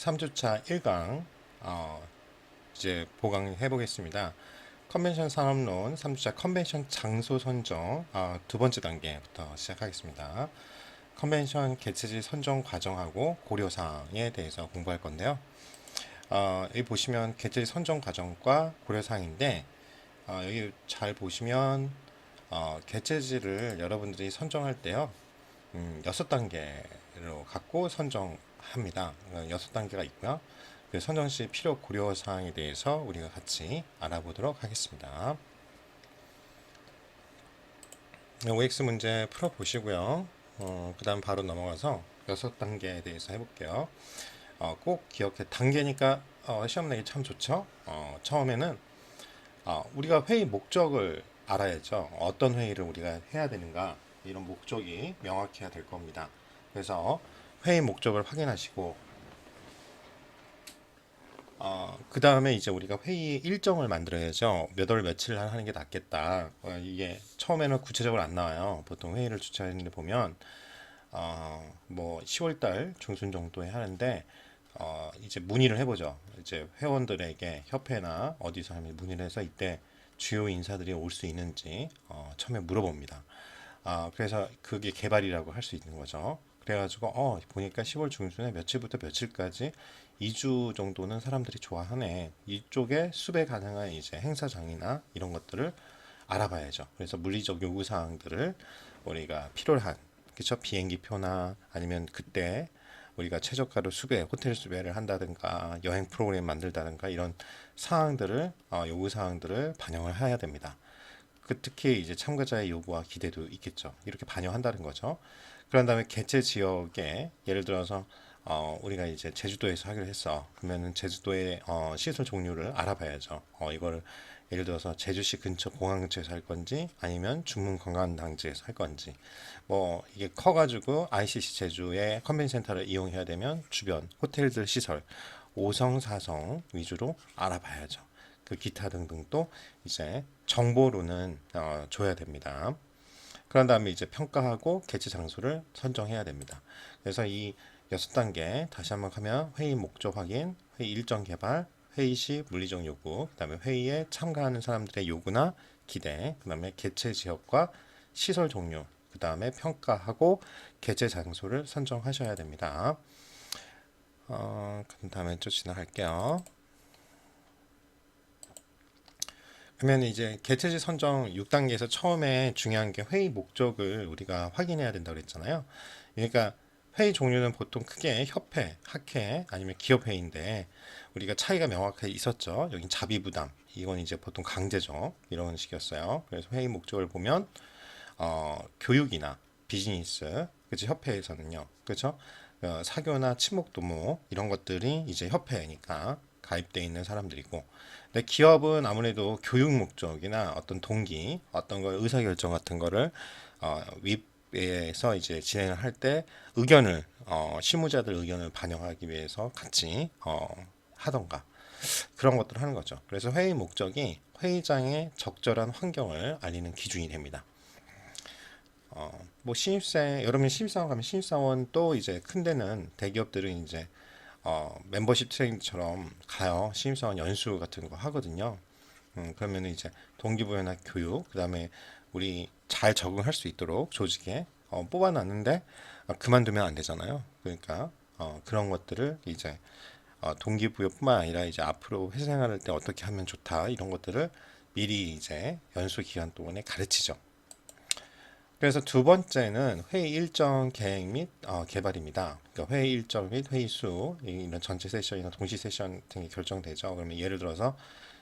3주차 1강 어, 이제 보강해 보겠습니다. 컨벤션 산업론 3주차 컨벤션 장소 선정 어, 두 번째 단계부터 시작하겠습니다. 컨벤션 개최지 선정 과정하고 고려사항에 대해서 공부할 건데요. 어, 여기 보시면 개최지 선정 과정과 고려사항인데 어, 여기 잘 보시면 어, 개최지를 여러분들이 선정할 때요. 음, 여섯 단계로 갖고 선정 합니다. 어, 여섯 단계가 있고요. 그 선정 시 필요 고려 사항에 대해서 우리가 같이 알아보도록 하겠습니다. 네, OX 문제 풀어 보시고요. 어, 그 다음 바로 넘어가서 여섯 단계에 대해서 해볼게요. 어, 꼭 기억해. 단계니까 어, 시험 내기 참 좋죠. 어, 처음에는 어, 우리가 회의 목적을 알아야죠. 어떤 회의를 우리가 해야 되는가 이런 목적이 명확해야 될 겁니다. 그래서 회의 목적을 확인하시고 어, 그 다음에 이제 우리가 회의 일정을 만들어야죠. 몇 월 며칠 날 하는 게 낫겠다. 어, 이게 처음에는 구체적으로 안 나와요. 보통 회의를 주최하는 데 보면 어, 뭐 10월 달 중순 정도에 하는데 어, 이제 문의를 해보죠. 이제 회원들에게 협회나 어디서 하면 문의를 해서 이때 주요 인사들이 올 수 있는지 어, 처음에 물어봅니다. 아, 그래서 그게 개발이라고 할 수 있는 거죠. 그래가지고 어 보니까 10월 중순에 며칠부터 며칠까지 2주 정도는 사람들이 좋아하네. 이쪽에 수배 가능한 이제 행사장이나 이런 것들을 알아봐야죠. 그래서 물리적 요구 사항들을 우리가 필요한 그쵸 비행기 표나 아니면 그때 우리가 최저가로 수배, 호텔 수배를 한다든가 여행 프로그램 만들다든가 이런 사항들을 어, 요구 사항들을 반영을 해야 됩니다. 그 특히 이제 참가자의 요구와 기대도 있겠죠. 이렇게 반영한다는 거죠. 그런 다음에 개최 지역에 예를 들어서 어, 우리가 이제 제주도에서 하기로 했어. 그러면은 제주도의 어, 시설 종류를 알아봐야죠. 어, 이걸 예를 들어서 제주시 근처 공항 근처에서 할 건지 아니면 중문 관광단지에서 할 건지 뭐 이게 커가지고 ICC 제주의 컨벤션 센터를 이용해야 되면 주변 호텔들 시설 5성 4성 위주로 알아봐야죠. 그 기타 등등 또 이제 정보로는 어, 줘야 됩니다. 그런 다음에 이제 평가하고 개최 장소를 선정해야 됩니다. 그래서 이 여섯 단계 다시 한번 하면 회의 목적 확인, 회의 일정 개발, 회의 시 물리적 요구, 그다음에 회의에 참가하는 사람들의 요구나 기대, 그다음에 개최 지역과 시설 종류, 그다음에 평가하고 개최 장소를 선정하셔야 됩니다. 어, 그다음에 좀 지나갈게요. 그러면 이제 개최지 선정 6단계에서 처음에 중요한 게 회의 목적을 우리가 확인해야 된다고 그랬잖아요. 그러니까 회의 종류는 보통 크게 협회, 학회 아니면 기업 회의인데 우리가 차이가 명확하게 있었죠. 여기 자비 부담 이건 이제 보통 강제죠. 이런 식이었어요. 그래서 회의 목적을 보면 어, 교육이나 비즈니스 그치 협회에서는요. 그렇죠? 어, 사교나 친목 도모 이런 것들이 이제 협회니까 가입돼 있는 사람들이고 근데 기업은 아무래도 교육 목적이나 어떤 동기, 어떤 걸 의사결정 같은 거를 어, 윗에서 이제 진행을 할 때 의견을 어, 실무자들 의견을 반영하기 위해서 같이 어, 하던가 그런 것들을 하는 거죠. 그래서 회의 목적이 회의장의 적절한 환경을 알리는 기준이 됩니다. 어, 뭐 신입생 여러분 신입사원 가면 신입사원 또 이제 큰 데는 대기업들은 이제 어, 멤버십 트레이닝처럼 가요. 신입사원 연수 같은 거 하거든요. 음, 그러면 이제 동기부여나 교육, 그 다음에 우리 잘 적응할 수 있도록 조직에 어, 뽑아놨는데 어, 그만두면 안 되잖아요. 그러니까 어, 그런 것들을 이제 어, 동기부여뿐만 아니라 이제 앞으로 회사 생활할 때 어떻게 하면 좋다 이런 것들을 미리 이제 연수 기간 동안에 가르치죠. 그래서 두 번째는 회의 일정 계획 및 어, 개발입니다. 그러니까 회의 일정 및 회의 수 이런 전체 세션이나 동시 세션 등이 결정되죠. 그러면 예를 들어서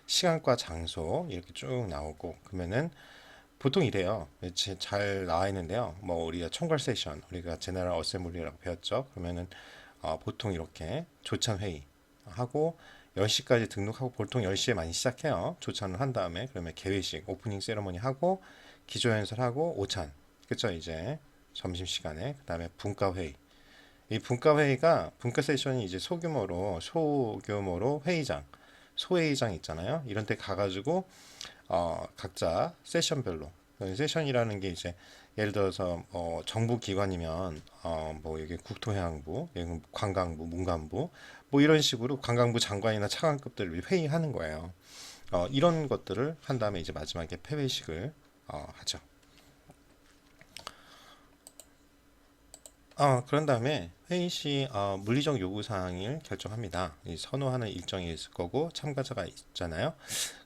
시간과 장소 이렇게 쭉 나오고 그러면은 보통 이래요. 잘 나와 있는데요. 뭐 우리가 총괄 세션 우리가 제너럴 어셈블리라고 배웠죠. 그러면은 어, 보통 이렇게 조찬 회의 하고 10시까지 등록하고 보통 10시에 많이 시작해요. 조찬을 한 다음에 그러면 개회식 오프닝 세레머니 하고 기조 연설하고 오찬 그쵸 이제 점심 시간에 그 다음에 분과 회의 이 분과 회의가 분과 세션이 이제 소규모로 소규모로 회의장 소회의장 있잖아요 이런 데 가가지고 어 각자 세션별로 세션이라는 게 이제 예를 들어서 어, 정부 기관이면 어, 뭐 여기 국토해양부, 관광부, 문관부 뭐 이런 식으로 관광부 장관이나 차관급들을 회의하는 거예요. 어, 이런 것들을 한 다음에 이제 마지막에 폐회식을 어, 하죠. 어, 그런 다음에 회의 시 어, 물리적 요구 사항을 결정합니다. 이 선호하는 일정이 있을 거고 참가자가 있잖아요.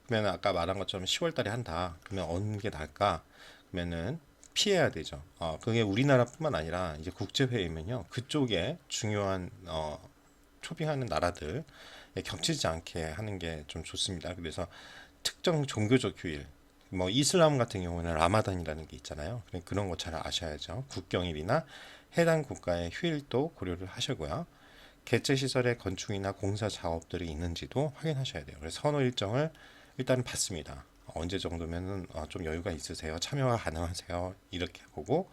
그러면 아까 말한 것처럼 10월 달에 한다. 그러면 어느 게 나을까? 그러면은 피해야 되죠. 어, 그게 우리나라뿐만 아니라 이제 국제 회의면요. 그쪽에 중요한 어, 초빙하는 나라들 겹치지 않게 하는 게 좀 좋습니다. 그래서 특정 종교적 휴일, 뭐 이슬람 같은 경우는 라마단이라는 게 있잖아요. 그런 거 잘 아셔야죠. 국경일이나 해당 국가의 휴일도 고려를 하시고요. 개체 시설의 건축이나 공사 작업들이 있는지도 확인하셔야 돼요. 그래서 선호 일정을 일단 받습니다. 언제 정도면은 어, 좀 여유가 있으세요? 참여가 가능하세요? 이렇게 보고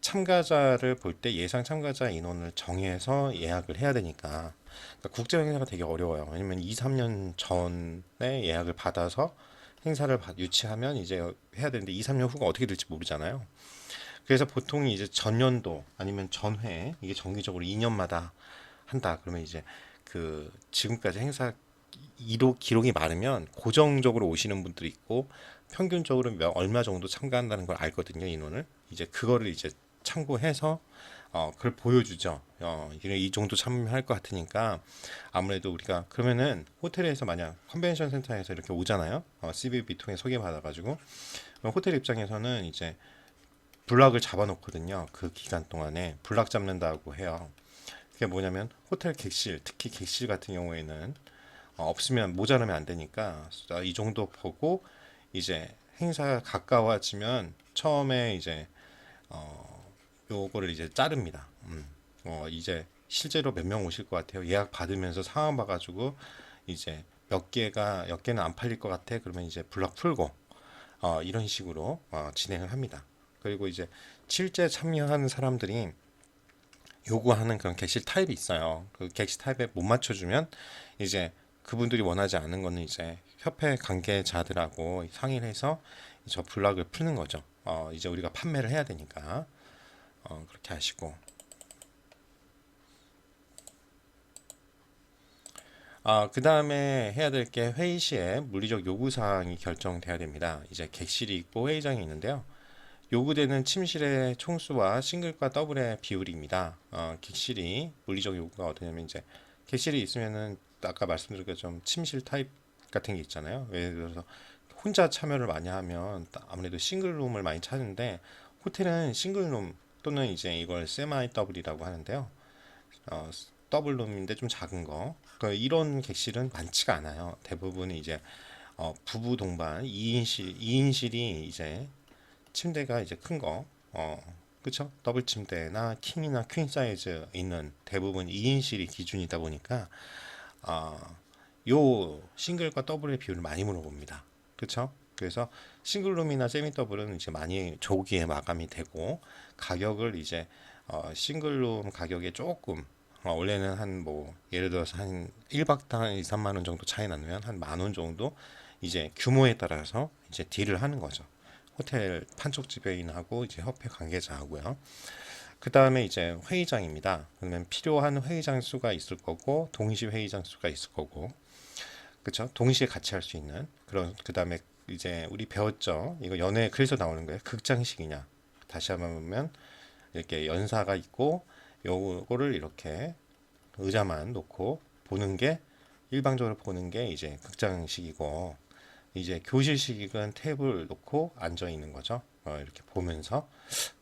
참가자를 볼 때 예상 참가자 인원을 정해서 예약을 해야 되니까 그러니까 국제 행사가 되게 어려워요. 왜냐면 2, 3년 전에 예약을 받아서 행사를 받- 유치하면 이제 해야 되는데 2, 3년 후가 어떻게 될지 모르잖아요. 그래서 보통 이제 전년도 아니면 전회 이게 정기적으로 2년마다 한다. 그러면 이제 그 지금까지 행사 이록 기록이 많으면 고정적으로 오시는 분들이 있고 평균적으로 몇 얼마 정도 참가한다는 걸 알거든요 인원을. 이제 그거를 이제 참고해서 어 그걸 보여주죠. 어 이 정도 참여할 것 같으니까 아무래도 우리가 그러면은 호텔에서 만약 컨벤션 센터에서 이렇게 오잖아요. 어 CVB 통해 소개받아가지고. 호텔 입장에서는 이제 블락을 잡아놓거든요 그 기간 동안에 블락 잡는다고 해요 그게 뭐냐면 호텔 객실 특히 객실 같은 경우에는 어, 없으면 모자라면 안 되니까 아, 이 정도 보고 이제 행사가 가까워지면 처음에 이제 어 요거를 이제 자릅니다. 음. 어 이제 실제로 몇 명 오실 것 같아요. 예약 받으면서 상황 봐가지고 이제 몇 개가 몇 개는 안 팔릴 것 같아. 그러면 이제 블럭 풀고 어 이런 식으로 어 진행을 합니다. 그리고 이제 실제 참여하는 사람들이 요구하는 그런 객실 타입이 있어요. 그 객실 타입에 못 맞춰주면 이제 그분들이 원하지 않는 거는 이제 협회 관계자들하고 상의를 해서 저 블락을 푸는 거죠. 어, 이제 우리가 판매를 해야 되니까 어, 그렇게 하시고 아, 그 다음에 해야 될 게 회의 시에 물리적 요구 사항이 결정돼야 됩니다. 이제 객실이 있고 회의장이 있는데요. 요구되는 침실의 총수와 싱글과 더블의 비율입니다. 어, 객실이 물리적 요구가 어떠냐면 이제 객실이 있으면은 아까 말씀드린 것처럼 침실 타입 같은 게 있잖아요. 예를 들어서 혼자 참여를 많이 하면 아무래도 싱글룸을 많이 찾는데 호텔은 싱글룸 또는 이제 이걸 세마이 더블이라고 하는데요. 어, 더블룸인데 좀 작은 거. 그 이런 객실은 많지가 않아요. 대부분이 이제 어, 부부 동반 2인실 2인실이 이제 침대가 이제 큰 거. 어, 그쵸? 더블 침대나 킹이나 퀸 사이즈 있는 대부분 2인실이 기준이다 보니까 아, 요 싱글과 더블의 비율을 많이 물어봅니다. 그렇죠? 그래서 싱글룸이나 세미 더블은 이제 많이 조기에 마감이 되고 가격을 이제 어, 싱글룸 가격에 조금 어, 원래는 한 뭐 예를 들어서 한 1박당 한 2, 3만 원 정도 차이 나면 한 만 원 정도 이제 규모에 따라서 이제 딜을 하는 거죠. 호텔 판촉 지배인하고 이제 협회 관계자하고요. 그 다음에 이제 회의장입니다. 그러면 필요한 회의장 수가 있을 거고 동시 회의장 수가 있을 거고 그렇죠? 동시에 같이 할 수 있는 그런 그 다음에 이제 우리 배웠죠. 이거 연애 그래서 나오는 거예요. 극장식이냐. 다시 한번 보면 이렇게 연사가 있고 요거를 이렇게 의자만 놓고 보는 게 일방적으로 보는 게 이제 극장식이고 이제 교실식은 테이블 놓고 앉아 있는 거죠. 어, 이렇게 보면서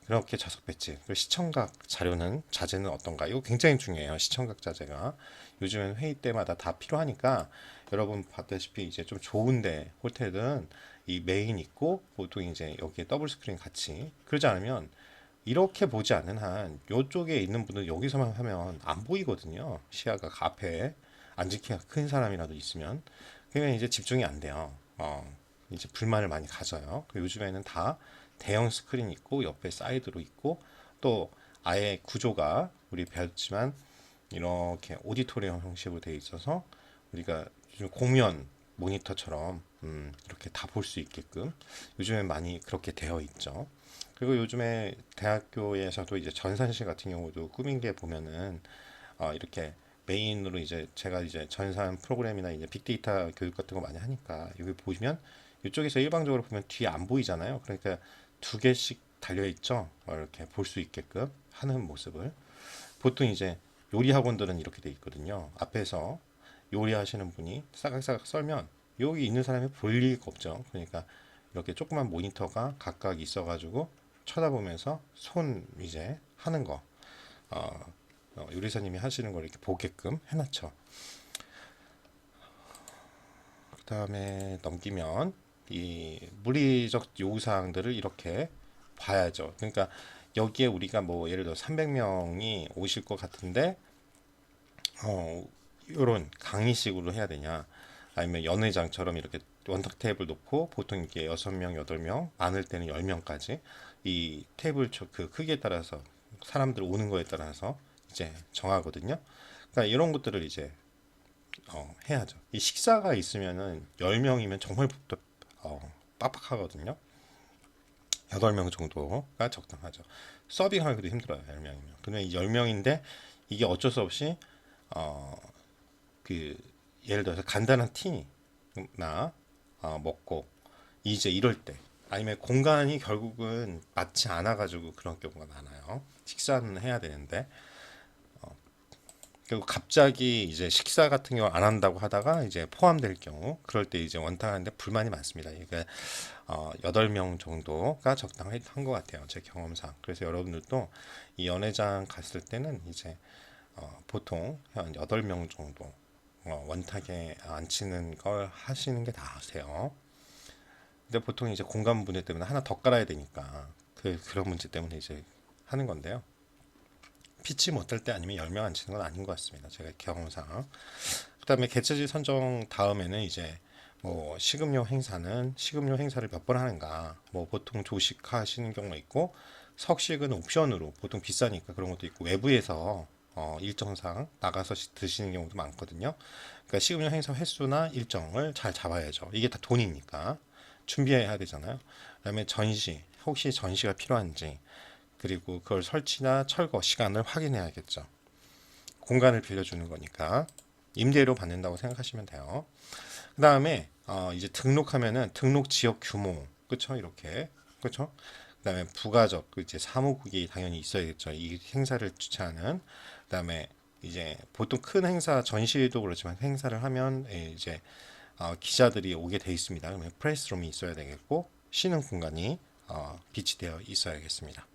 그렇게 좌석 배치. 그리고 시청각 자료는 자재는 어떤가? 이거 굉장히 중요해요. 시청각 자재가 요즘엔 회의 때마다 다 필요하니까 여러분 봤다시피 이제 좀 좋은데 호텔은 이 메인 있고 보통 이제 여기에 더블 스크린 같이 그러지 않으면 이렇게 보지 않는 한 요쪽에 있는 분들 여기서만 하면 안 보이거든요. 시야가 그 앞에 앉은 키가 큰 사람이라도 있으면 그러면 이제 집중이 안 돼요. 어, 이제 불만을 많이 가져요. 그 요즘에는 다 대형 스크린 있고 옆에 사이드로 있고 또 아예 구조가 우리 배웠지만 이렇게 오디토리엄 형식으로 되어 있어서 우리가 공연 모니터처럼 음, 이렇게 다 볼 수 있게끔 요즘엔 많이 그렇게 되어 있죠. 그리고 요즘에 대학교에서도 이제 전산실 같은 경우도 꾸민 게 보면은 어, 이렇게 메인으로 이제 제가 이제 전산 프로그램이나 이제 빅데이터 교육 같은 거 많이 하니까 여기 보시면 이쪽에서 일방적으로 보면 뒤에 안 보이잖아요. 그러니까 두 개씩 달려 있죠. 어, 이렇게 볼 수 있게끔 하는 모습을 보통 이제 요리 학원들은 이렇게 돼 있거든요. 앞에서 요리하시는 분이 싸각싸각 썰면 여기 있는 사람이 볼 리가 없죠. 그러니까 이렇게 조그만 모니터가 각각 있어가지고 쳐다보면서 손 이제 하는 거 어, 어, 요리사님이 하시는 걸 이렇게 보게끔 해놨죠. 그 다음에 넘기면 이 물리적 요구사항들을 이렇게 봐야죠. 그러니까 여기에 우리가 뭐 예를 들어 300명이 오실 것 같은데 어 이런 강의식으로 해야 되냐 아니면 연회장처럼 이렇게 원탁 테이블 놓고 보통 이게 6명, 8명, 많을 때는 10명까지 이 테이블 저- 그 크기에 따라서 사람들 오는 거에 따라서 이제 정하거든요. 그러니까 이런 것들을 이제 어, 해야죠. 이 식사가 있으면은 10명이면 정말 또, 어, 빡빡하거든요. 8명 정도가 적당하죠. 서빙하기도 힘들어요. 10명이면. 그러면 이 10명인데 이게 어쩔 수 없이 어, 그 예를 들어서 간단한 티나 어, 먹고 이제 이럴 때 아니면 공간이 결국은 맞지 않아 가지고 그런 경우가 많아요. 식사는 해야 되는데 그리고 갑자기 이제 식사 같은 경우 안 한다고 하다가 이제 포함될 경우 그럴 때 이제 원탁하는데 불만이 많습니다. 이게 어, 8명 정도가 적당한 것 같아요. 제 경험상. 그래서 여러분들도 이 연회장 갔을 때는 이제 어, 보통 한 8명 정도 어, 원탁에 앉히는 걸 하시는 게 나으세요. 근데 보통 이제 공간 문제 때문에 하나 더 깔아야 되니까 그 그런 문제 때문에 이제 하는 건데요. 피치 못할 때 아니면 10명 앉히는 건 아닌 것 같습니다. 제가 경험상. 그다음에 개체지 선정 다음에는 이제 뭐 식음료 행사는 식음료 행사를 몇 번 하는가. 뭐 보통 조식 하시는 경우가 있고 석식은 옵션으로 보통 비싸니까 그런 것도 있고 외부에서 어, 일정상 나가서 시- 드시는 경우도 많거든요. 그러니까 식음료 행사 횟수나 일정을 잘 잡아야죠. 이게 다 돈이니까 준비해야 되잖아요. 그다음에 전시 혹시 전시가 필요한지 그리고 그걸 설치나 철거 시간을 확인해야겠죠. 공간을 빌려주는 거니까 임대료 받는다고 생각하시면 돼요. 그 다음에 어, 이제 등록하면은 등록 지역 규모 그쵸 이렇게 그쵸 그 다음에 부가적 그 이제 사무국이 당연히 있어야겠죠. 이 행사를 주최하는 그 다음에 이제 보통 큰 행사 전시도 그렇지만 행사를 하면 예, 이제 어, 기자들이 오게 돼 있습니다. 그러면 프레스룸이 있어야 되겠고 쉬는 공간이 어, 비치되어 있어야겠습니다.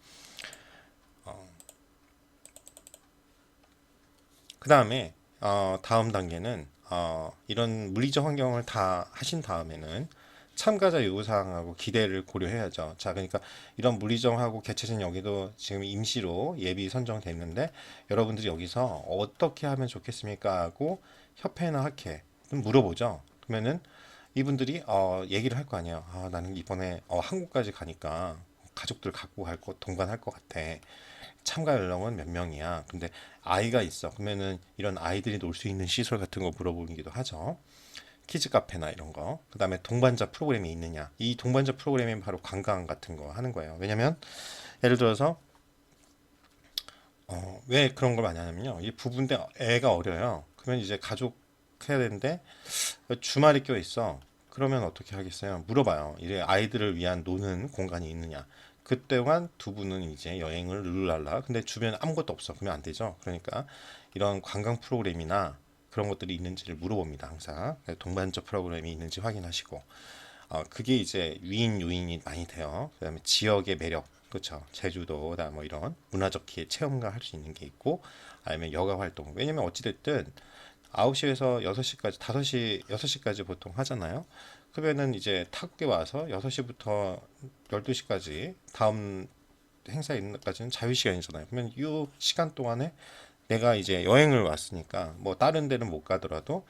그 다음에 어, 다음 단계는 어, 이런 물리적 환경을 다 하신 다음에는 참가자 요구사항하고 기대를 고려해야죠. 자, 그러니까 이런 물리정하고 개체진 여기도 지금 임시로 예비 선정됐는데 여러분들이 여기서 어떻게 하면 좋겠습니까? 하고 협회나 학회 좀 물어보죠. 그러면은 이분들이 어, 얘기를 할 거 아니에요. 아, 나는 이번에 어, 한국까지 가니까 가족들 갖고 갈 거 동반할 것 같아. 참가 연령은 몇 명이야. 근데 아이가 있어. 그러면은 이런 아이들이 놀 수 있는 시설 같은 거 물어보기도 하죠. 키즈 카페나 이런 거. 그 다음에 동반자 프로그램이 있느냐. 이 동반자 프로그램이 바로 관광 같은 거 하는 거예요. 왜냐면 예를 들어서 어, 왜 그런 걸 많이 하냐면요. 이 부부인데 애가 어려요. 그러면 이제 가족 해야 되는데 주말이 껴 있어. 그러면 어떻게 하겠어요? 물어봐요. 이래 아이들을 위한 노는 공간이 있느냐. 그때만 두 분은 이제 여행을 룰랄라. 근데 주변에 아무것도 없어. 그러면 안 되죠. 그러니까 이런 관광 프로그램이나 그런 것들이 있는지를 물어봅니다. 항상 동반자 프로그램이 있는지 확인하시고 어, 그게 이제 위인 요인이 많이 돼요. 그다음에 지역의 매력, 그렇죠. 제주도나 뭐 이런 문화적 기회 체험과 할 수 있는 게 있고 아니면 여가 활동. 왜냐면 어찌 됐든 9시에서 6시까지, 5시, 6시까지 보통 하잖아요. 그러면은 이제 타국에 와서 6시부터 12시까지 다음 행사 있는 것까지는 자유 시간이잖아요. 그러면 이 시간 동안에 내가 이제 여행을 왔으니까 뭐 다른 데는 못 가더라도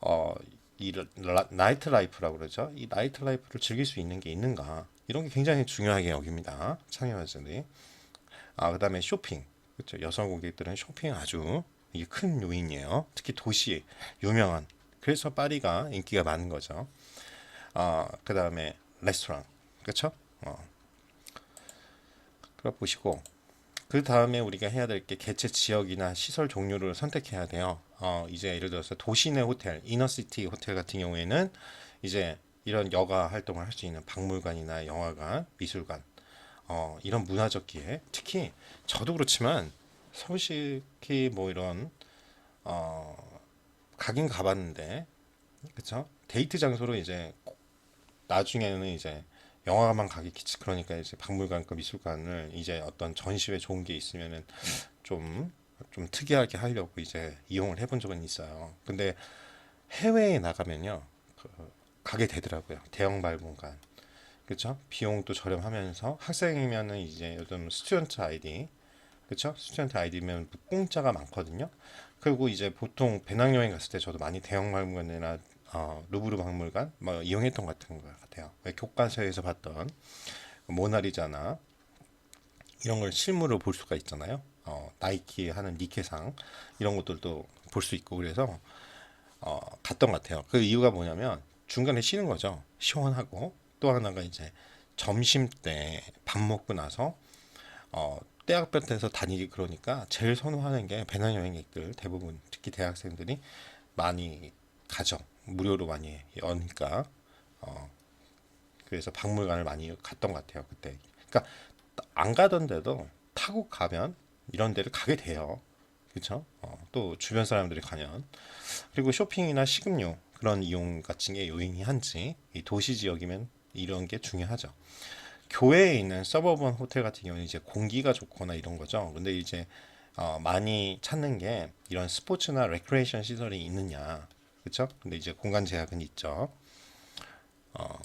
어, 이 라- 나이트 라이프라고 그러죠. 이 나이트 라이프를 즐길 수 있는 게 있는가? 이런 게 굉장히 중요하게 여깁니다. 참여자들이. 아, 그다음에 쇼핑. 그렇죠. 여성 고객들은 쇼핑 아주 이게 큰 요인이에요. 특히 도시 유명한. 그래서 파리가 인기가 많은 거죠. 아, 그다음에 레스토랑. 그렇죠? 어. 끌어보시고 그 다음에 우리가 해야 될 게 개체 지역이나 시설 종류를 선택해야 돼요. 어, 이제 예를 들어서 도시 내 호텔, 이너시티 호텔 같은 경우에는 이제 이런 여가 활동을 할 수 있는 박물관이나 영화관, 미술관, 어, 이런 문화적 기회, 특히 저도 그렇지만 솔직히 뭐 이런 어, 가긴 가봤는데, 그쵸? 데이트 장소로 이제 꼭 나중에는 이제 영화관만 가기 귀찮 그러니까 이제 박물관과 미술관을 이제 어떤 전시회 좋은 게 있으면은 좀좀 특이하게 하려고 이제 이용을 해본 적은 있어요. 근데 해외에 나가면요, 그, 가게 되더라고요. 대형 박물관. 그쵸? 비용도 저렴하면서 학생이면은 이제 요즘 스튜던트 아이디, 그쵸? 스튜던트 아이디면 공짜가 많거든요. 그리고 이제 보통 배낭여행 갔을 때 저도 많이 대형 박물관이나 어, 루브르 박물관 뭐 이용했던 것 같은 것 같아요. 왜 교과서에서 봤던 모나리자나 이런 걸 실물로 볼 수가 있잖아요. 어, 나이키 하는 니케상 이런 것들도 볼 수 있고 그래서 어, 갔던 것 같아요. 그 이유가 뭐냐면 중간에 쉬는 거죠. 시원하고 또 하나가 이제 점심 때 밥 먹고 나서 어, 대학병원에서 다니기 그러니까 제일 선호하는 게 배낭 여행객들 대부분 특히 대학생들이 많이 가죠. 무료로 많이 여니까 어, 그래서 박물관을 많이 갔던 것 같아요 그때. 그러니까 안 가던데도 타고 가면 이런 데를 가게 돼요. 그렇죠? 어, 또 주변 사람들이 가면 그리고 쇼핑이나 식음료 그런 이용 같은 게 요인이 한지 이 도시 지역이면 이런 게 중요하죠. 교외에 있는 서버번 호텔 같은 경우는 이제 공기가 좋거나 이런 거죠. 근데 이제 어, 많이 찾는 게 이런 스포츠나 레크레이션 시설이 있느냐, 그렇죠? 근데 이제 공간 제약은 있죠. 어,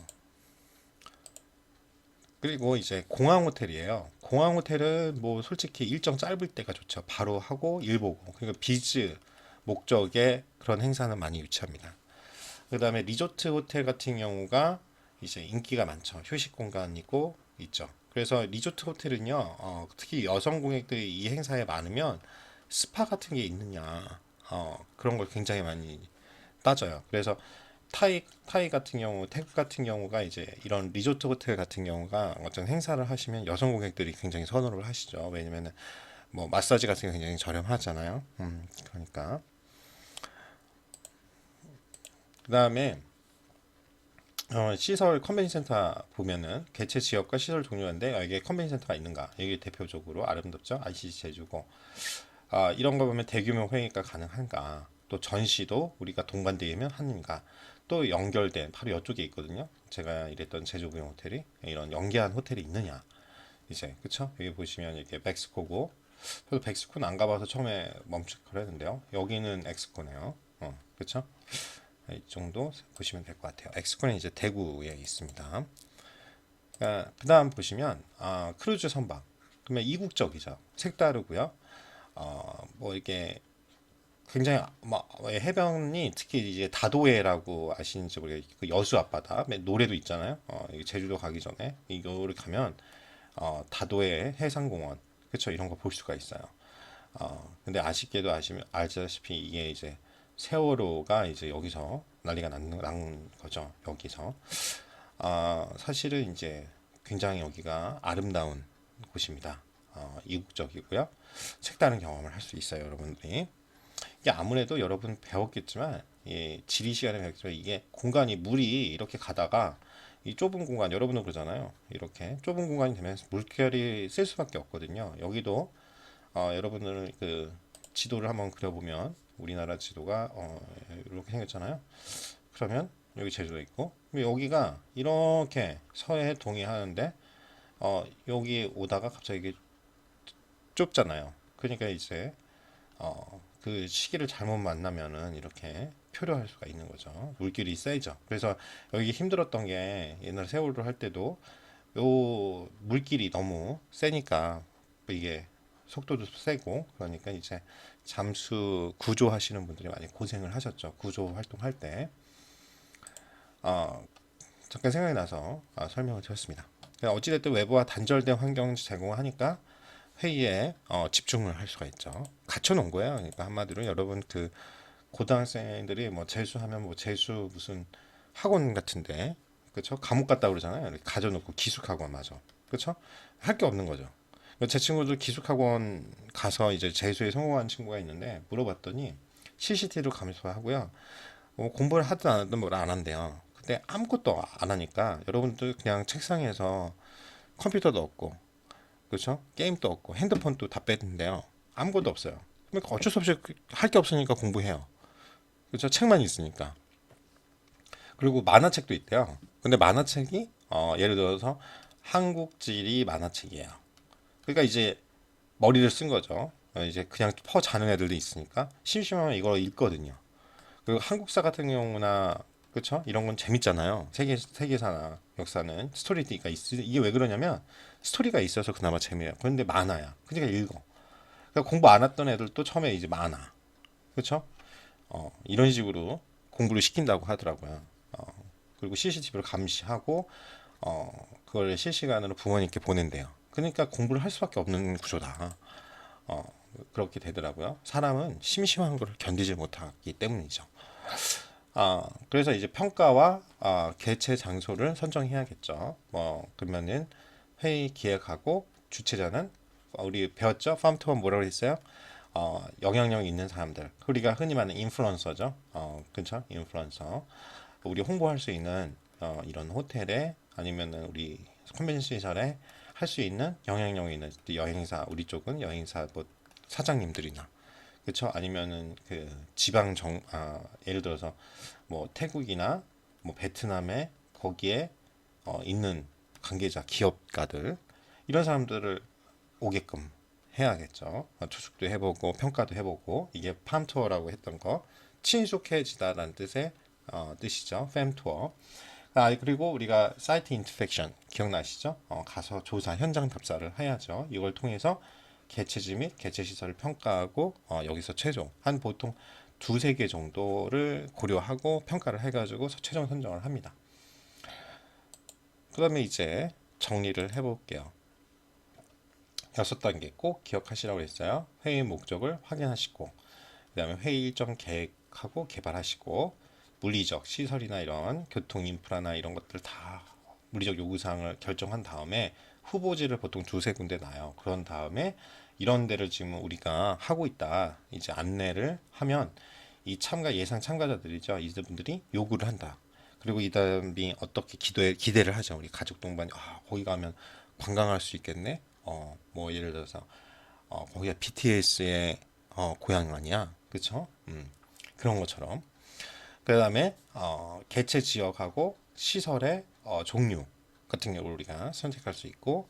그리고 이제 공항 호텔이에요. 공항 호텔은 뭐 솔직히 일정 짧을 때가 좋죠. 바로 하고 일 보고. 그러니까 비즈 목적의 그런 행사는 많이 유치합니다. 그다음에 리조트 호텔 같은 경우가 이제 인기가 많죠. 휴식 공간이고 있죠. 그래서 리조트 호텔은요, 어, 특히 여성 고객들이 이 행사에 많으면 스파 같은 게 있느냐, 어, 그런 걸 굉장히 많이 따져요. 그래서 타이 타이 같은 경우, 태국 같은 경우가 이제 이런 리조트 호텔 같은 경우가 어떤 행사를 하시면 여성 고객들이 굉장히 선호를 하시죠. 왜냐면은 뭐 마사지 같은 게 굉장히 저렴하잖아요. 음, 그러니까 그 다음에 어, 시설 컨벤션 센터 보면은 개체 지역과 시설 종류인데 아, 이게 컨벤션 센터가 있는가? 이게 대표적으로 아름답죠. ICC 제주고 아, 이런 거 보면 대규모 회의가 가능한가? 또 전시도 우리가 동반되면 하는가? 또 연결된 바로 이쪽에 있거든요. 제가 일했던 제주구형 호텔이 이런 연계한 호텔이 있느냐? 이제 그쵸? 여기 보시면 이게 백스코고 저도 백스코는 안 가봐서 처음에 멈칫거렸는데요. 여기는 엑스코네요. 어, 그쵸? 이 정도 보시면 될 것 같아요. 엑스코는 이제 대구에 있습니다. 그 다음 보시면 아, 크루즈 선박. 그러면 이국적이죠. 색다르고요. 어, 뭐 이게 굉장히 뭐 해변이 특히 이제 다도해라고 아시는지 모르겠어요. 그 여수 앞바다 맨 노래도 있잖아요. 어, 제주도 가기 전에 이거를 가면 어, 다도해 해상공원 그쵸 이런 거 볼 수가 있어요. 어, 근데 아쉽게도 아시면 알다시피 이게 이제 세월호가 이제 여기서 난리가 난, 난 거죠. 여기서 아 사실은 이제 굉장히 여기가 아름다운 곳입니다. 어, 이국적이고요. 색다른 경험을 할 수 있어요, 여러분들이. 이게 아무래도 여러분 배웠겠지만 예, 지리 시간에 배웠지만 이게 공간이 물이 이렇게 가다가 이 좁은 공간 여러분도 그러잖아요. 이렇게 좁은 공간이 되면 물결이 쓸 수밖에 없거든요. 여기도 어, 여러분들 그 지도를 한번 그려보면 우리나라 지도가 어, 이렇게 생겼잖아요. 그러면 여기 제주도 있고 여기가 이렇게 서해 동해하는데 어, 여기 오다가 갑자기 이게 좁잖아요. 그러니까 이제 어, 그 시기를 잘못 만나면은 이렇게 표류할 수가 있는 거죠. 물길이 세죠. 그래서 여기 힘들었던 게 옛날 세월호 할 때도 요 물길이 너무 세니까 이게 속도도 세고 그러니까 이제 잠수 구조하시는 분들이 많이 고생을 하셨죠. 구조 활동할 때. 어, 잠깐 생각이 나서 아, 설명을 드렸습니다. 그러니까 어찌됐든 외부와 단절된 환경 제공하니까 회의에 어, 집중을 할 수가 있죠. 갖춰놓은 거예요. 그러니까 한마디로 여러분 그 고등학생들이 뭐 재수하면 뭐 재수 무슨 학원 같은데 그렇죠? 감옥 갔다 그러잖아요. 가져놓고 기숙학원 맞아. 그렇죠? 할 게 없는 거죠. 제 친구들 기숙학원 가서 이제 재수에 성공한 친구가 있는데 물어봤더니 CCT로 감수하고요. 뭐 공부를 하든 안 하든 뭘 안 한대요. 근데 아무것도 안 하니까 여러분들 그냥 책상에서 컴퓨터도 없고 그렇죠? 게임도 없고 핸드폰도 다 뺐는데요. 아무것도 없어요. 그러니까 어쩔 수 없이 할 게 없으니까 공부해요. 그렇죠? 책만 있으니까. 그리고 만화책도 있대요. 근데 만화책이 어, 예를 들어서 한국지리 만화책이에요. 그러니까 이제 머리를 쓴 거죠. 어, 이제 그냥 퍼 자는 애들도 있으니까 심심하면 이걸 읽거든요. 그리고 한국사 같은 경우나 그렇죠? 이런 건 재밌잖아요. 세계 세계사나 역사는 스토리가 있 이게 왜 그러냐면 스토리가 있어서 그나마 재미예요. 그런데 많아야. 그러니까 읽어. 그러니까 공부 안 했던 애들도 처음에 이제 많아. 그렇죠? 어, 이런 식으로 공부를 시킨다고 하더라고요. 어, 그리고 CCTV를 감시하고 어, 그걸 실시간으로 부모님께 보낸대요. 그러니까 공부를 할 수밖에 없는 구조다. 어, 그렇게 되더라고요. 사람은 심심한 걸 견디지 못하기 때문이죠. 아, 그래서 이제 평가와 아, 개최 장소를 선정해야겠죠. 뭐 그러면은 회의 기획하고 주최자는 어, 우리 배웠죠? 팜투어 뭐라고 했어요? 어, 영향력 있는 사람들. 우리가 흔히 말하는 인플루언서죠. 어, 그렇죠? 인플루언서. 우리 홍보할 수 있는 어, 이런 호텔에 아니면은 우리 컨벤션 시설에 할 수 있는 영향력 있는 여행사 우리 쪽은 여행사 뭐 사장님들이나 그렇죠? 아니면은 그 지방 정 아, 예를 들어서 뭐 태국이나 뭐 베트남에 거기에 어, 있는 관계자 기업가들 이런 사람들을 오게끔 해야겠죠. 어, 투숙도 해보고 평가도 해보고 이게 팜 투어라고 했던 거 친숙해지다라는 뜻의 어, 뜻이죠. 팸 투어. 아 그리고 우리가 사이트 인스펙션 기억나시죠? 어, 가서 조사 현장 답사를 해야죠. 이걸 통해서 개체지 및 개체 시설을 평가하고 어, 여기서 최종 한 보통 두세 개 정도를 고려하고 평가를 해가지고 최종 선정을 합니다. 그 다음에 이제 정리를 해볼게요. 여섯 단계 꼭 기억하시라고 했어요. 회의 목적을 확인하시고, 그 다음에 회의 일정 계획하고 개발하시고, 물리적 시설이나 이런 교통 인프라나 이런 것들 다 물리적 요구사항을 결정한 다음에 후보지를 보통 두세 군데 놔요. 그런 다음에 이런 데를 지금 우리가 하고 있다. 이제 안내를 하면 이 참가 예상 참가자들이죠. 이분들이 요구를 한다. 그리고 이 사람이 어떻게 기도에 기대를 하죠. 우리 가족 동반이 아 거기 가면 관광할 수 있겠네. 어 뭐 예를 들어서 어 거기가 BTS의 어 고향 아니야, 그렇죠? 음 그런 것처럼. 그 다음에 어 개체 지역하고 시설의 어 종류 같은 경우를 우리가 선택할 수 있고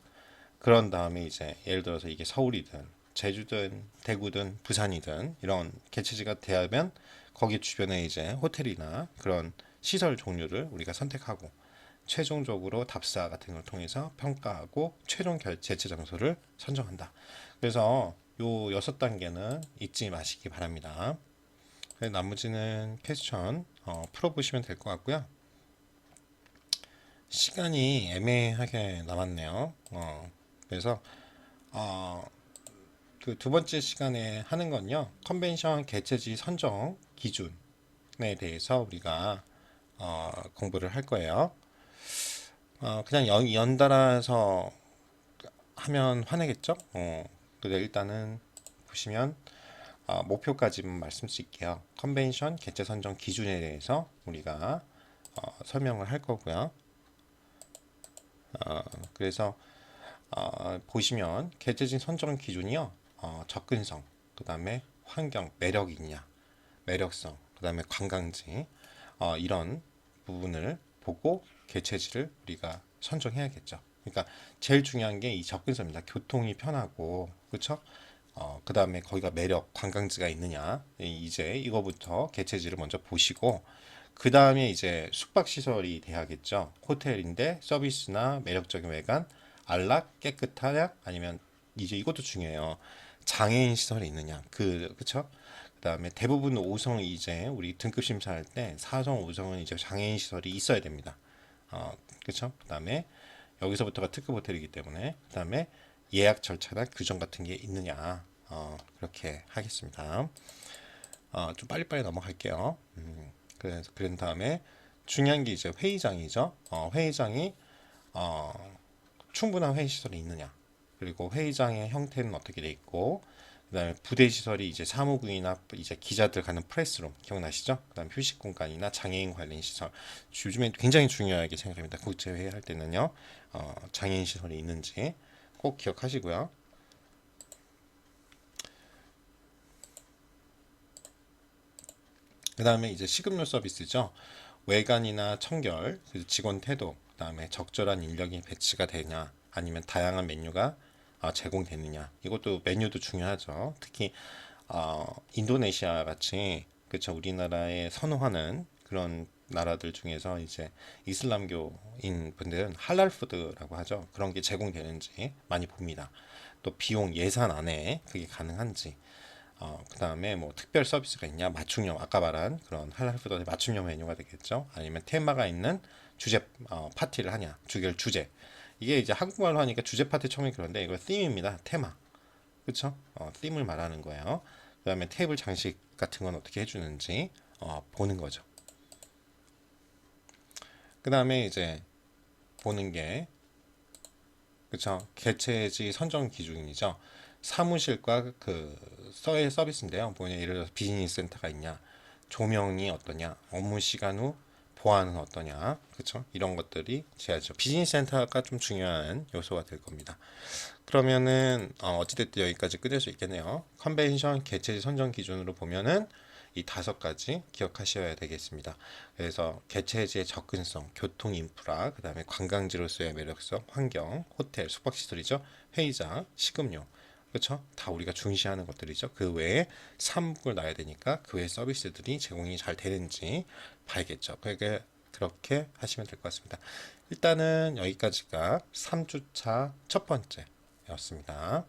그런 다음에 이제 예를 들어서 이게 서울이든 제주든 대구든 부산이든 이런 개체지가 되면 거기 주변에 이제 호텔이나 그런 시설 종류를 우리가 선택하고 최종적으로 답사 같은 걸 통해서 평가하고 최종 결 제체 장소를 선정한다. 그래서 요 여섯 단계는 잊지 마시기 바랍니다. 그래서 나머지는 퀘스천 어, 풀어보시면 될 것 같고요. 시간이 애매하게 남았네요. 어, 그래서 어, 그 두 번째 시간에 하는 건요. 컨벤션 개체지 선정 기준에 대해서 우리가 어, 공부를 할 거예요. 어, 그냥 연, 연달아서 하면 화내겠죠? 어, 근데 일단은 보시면 어, 목표까지만 말씀드릴게요. 컨벤션 개체 선정 기준에 대해서 우리가 어, 설명을 할 거고요. 어, 그래서 어, 보시면 개체진 선정 기준이요. 어, 접근성, 그 다음에 환경, 매력 있냐, 매력성, 그 다음에 관광지 어, 이런 부분을 보고 개체지를 우리가 선정해야겠죠. 그러니까 제일 중요한 게 이 접근성입니다. 교통이 편하고 그렇죠? 어, 그 다음에 거기가 매력, 관광지가 있느냐 이제 이거부터 개체지를 먼저 보시고 그 다음에 이제 숙박시설이 돼야겠죠. 호텔인데 서비스나 매력적인 외관, 안락, 깨끗하냐 아니면 이제 이것도 중요해요. 장애인 시설이 있느냐 그 그쵸? 그 다음에 대부분 5성 이제 우리 등급 심사할 때 4성, 5성은 이제 장애인 시설이 있어야 됩니다. 어, 그렇죠? 그다음에 여기서부터가 특급 호텔이기 때문에 그 다음에 예약 절차나 규정 같은 게 있느냐 어, 그렇게 하겠습니다. 어, 좀 빨리빨리 넘어갈게요. 음, 그래서 그런 다음에 중요한 게 이제 회의장이죠. 어, 회의장이 어, 충분한 회의 시설이 있느냐. 그리고 회의장의 형태는 어떻게 돼 있고 그다음에 부대 시설이 이제 사무국이나 이제 기자들 가는 프레스룸 기억나시죠? 그다음 휴식 공간이나 장애인 관련 시설 요즘에 굉장히 중요하게 생각합니다. 국제 회의 할 때는요 어, 장애인 시설이 있는지 꼭 기억하시고요. 그 다음에 이제 식음료 서비스죠. 외관이나 청결, 직원 태도, 그 다음에 적절한 인력이 배치가 되냐, 아니면 다양한 메뉴가 아, 제공되느냐. 이것도 메뉴도 중요하죠. 특히 어, 인도네시아 같이 그쵸 우리나라에 선호하는 그런 나라들 중에서 이제 이슬람교인 분들은 할랄 푸드라고 하죠. 그런 게 제공되는지 많이 봅니다. 또 비용 예산 안에 그게 가능한지 어, 그 다음에 뭐 특별 서비스가 있냐? 맞춤형 아까 말한 그런 할랄 푸드의 맞춤형 메뉴가 되겠죠? 아니면 테마가 있는 주제 어, 파티를 하냐? 주결 주제. 이게 이제 한국말로 하니까 주제 파티 처음에 그런데 이거 팀입니다. 테마. 그쵸? 어, 팀을 말하는 거예요. 그 다음에 테이블 장식 같은 건 어떻게 해주는지 어, 보는 거죠 그 다음에 이제 보는 게 그쵸 개체지 선정 기준이죠 사무실과 그 서비스인데요. 뭐냐 예를 들어서 비즈니스 센터가 있냐, 조명이 어떠냐, 업무 시간 후 보안은 어떠냐, 그렇죠? 이런 것들이 제야죠. 비즈니스 센터가 좀 중요한 요소가 될 겁니다. 그러면은 어, 어찌됐든 여기까지 끝낼 수 있겠네요. 컨벤션 개체지 선정 기준으로 보면은 이 다섯 가지 기억하셔야 되겠습니다. 그래서 개체지의 접근성, 교통 인프라, 그 다음에 관광지로서의 매력성, 환경, 호텔, 숙박시설이죠. 회의장, 식음료, 그렇죠? 다 우리가 중시하는 것들이죠. 그 외에 사무국을 놔야 되니까 그 외 서비스들이 제공이 잘 되는지 봐야겠죠. 그게 그렇게 하시면 될 것 같습니다. 일단은 여기까지가 3주차 첫 번째였습니다.